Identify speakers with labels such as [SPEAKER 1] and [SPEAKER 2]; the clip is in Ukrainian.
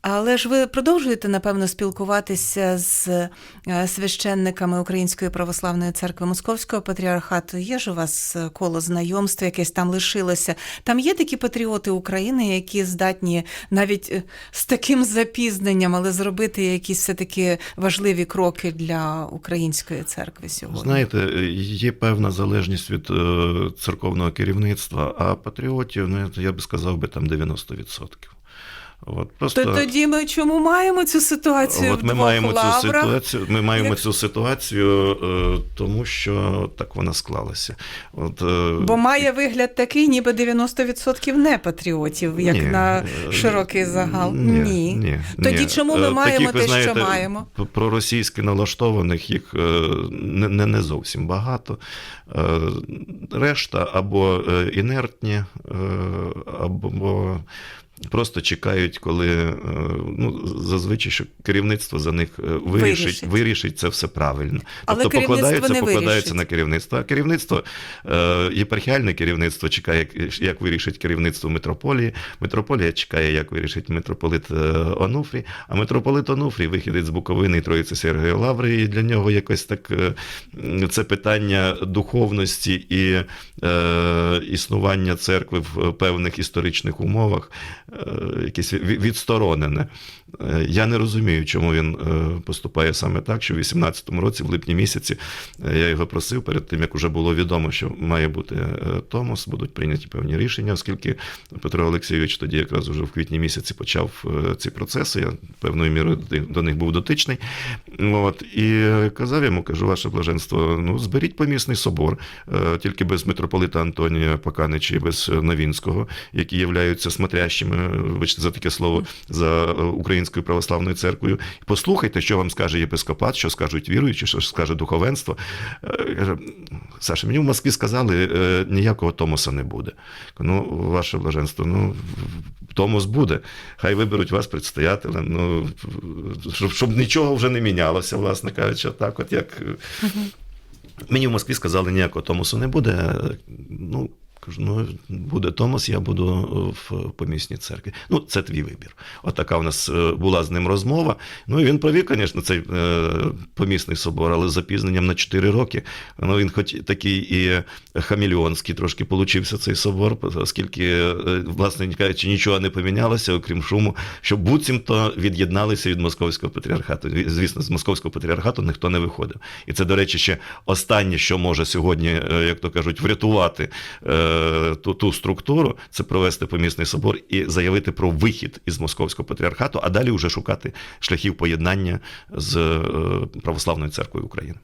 [SPEAKER 1] Але ж ви продовжуєте, напевно, спілкуватися з е, священниками Української православної церкви Московського патріархату. Є ж у вас е, коло знайомства, якесь там лишилося. Там є такі патріоти України, які здатні навіть е, з таким запізненням, але зробити якісь все-таки важливі кроки для української церкви сьогодні.
[SPEAKER 2] Знаєте, є певна залежність від церковного керівництва, а патріотів, ну я би сказав би там 90%. От, просто...
[SPEAKER 1] То тоді ми чому маємо цю ситуацію?
[SPEAKER 2] От ми
[SPEAKER 1] двох
[SPEAKER 2] маємо цю ситуацію. Ми маємо
[SPEAKER 1] Як-
[SPEAKER 2] цю ситуацію, е, тому що так вона склалася. От, е,
[SPEAKER 1] Бо має вигляд такий, ніби 90% не патріотів, як
[SPEAKER 2] ні,
[SPEAKER 1] на
[SPEAKER 2] е,
[SPEAKER 1] широкий загал.
[SPEAKER 2] Ні, ні,
[SPEAKER 1] Тоді
[SPEAKER 2] ні.
[SPEAKER 1] чому ми маємо
[SPEAKER 2] таких, ви
[SPEAKER 1] те,
[SPEAKER 2] знаєте,
[SPEAKER 1] що маємо?
[SPEAKER 2] п- Проросійськи налаштованих їх не, не, не зовсім багато. Решта або інертні, або просто чекають, коли е, ну, зазвичай, що керівництво за них е, вирішить,
[SPEAKER 1] Вирішить.
[SPEAKER 2] вирішить це все правильно.
[SPEAKER 1] Але
[SPEAKER 2] тобто покладаються,
[SPEAKER 1] не
[SPEAKER 2] покладаються на керівництво. А керівництво, е, єпархіальне керівництво чекає, як, вирішить керівництво митрополії. Митрополія чекає, як вирішить митрополит Онуфрій. А митрополит Онуфрій вихідець з Буковини і Троїці Сергія Лаври. І для нього якось так це питання духовності і е, існування церкви в певних історичних умовах якесь відсторонене. Е, Я не розумію, чому він е, поступає саме так, що в 18-му році, в липні місяці, е, я його просив перед тим, як вже було відомо, що має бути е, Томос, будуть прийняті певні рішення, оскільки Петро Олексійович тоді якраз уже в квітні місяці почав е, ці процеси. Я певною мірою до- них був дотичний. От, і казав йому, кажу, ваше блаженство, ну зберіть помісний собор, е, тільки без митрополита Антонія Паканича і без е, Новінського, які являються смотрящими, е, вибачте за таке слово, за е, Українською православною церквою. Послухайте, що вам скаже єпископат, що скажуть віруючі, що скаже духовенство. Е, Саша, мені в Москві сказали, е, ніякого Томоса не буде. Ну, ваше блаженство, ну Томос буде. Хай виберуть вас предстоятелем. Ну, щоб, щоб нічого вже не мінялося, власне кажучи, так, от як. Мені в Москві сказали, ніякого Томосу не буде. Ну, кажу, ну, буде Томос, я буду в помісній церкві. Ну, це твій вибір. От така у нас е, була з ним розмова. Ну, і він провів, звісно, цей е, помісний собор, але з запізненням на 4 роки. Ну, він хоч такий і хамільонський трошки получився цей собор, оскільки, е, власне кажучи, нічого не помінялося, окрім шуму, що буцімто від'єдналися від московського патріархату. Звісно, з московського патріархату ніхто не виходив. І це, до речі, ще останнє, що може сьогодні, е, як то кажуть, врятувати е, ту, ту структуру, це провести помісний собор і заявити про вихід із московського патріархату, а далі вже шукати шляхів поєднання з е, православною церквою України.